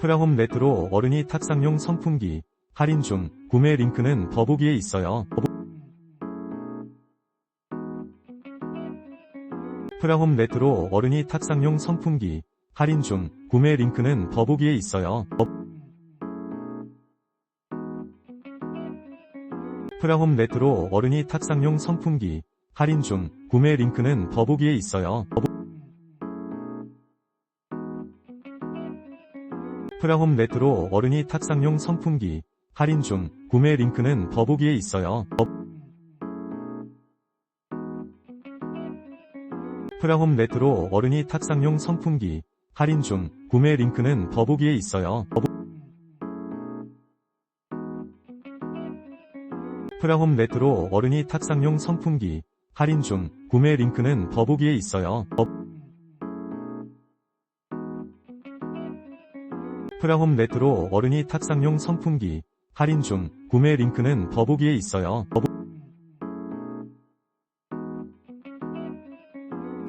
프라홈 레트로 어른이 탁상용 선풍기 할인 중 구매 링크는 더보기에 있어요. 프라홈 레트로 어른이 탁상용 선풍기 할인 중 구매 링크는 더보기에 있어요. 프라홈 레트로 어른이 탁상용 선풍기 할인 중 구매 링크는 더보기에 있어요. 프라홈 레트로 어른이 탁상용 선풍기 할인 중 구매 링크는 더보기에 있어요. 프라홈 레트로 어른이 탁상용 선풍기 할인 중 구매 링크는 더보기에 있어요. 프라홈 레트로 어른이 탁상용 선풍기 할인 중 구매 링크는 더보기에 있어요. 프라홈 레트로 어른이 탁상용 선풍기 할인 중 구매 링크는 더보기에 있어요.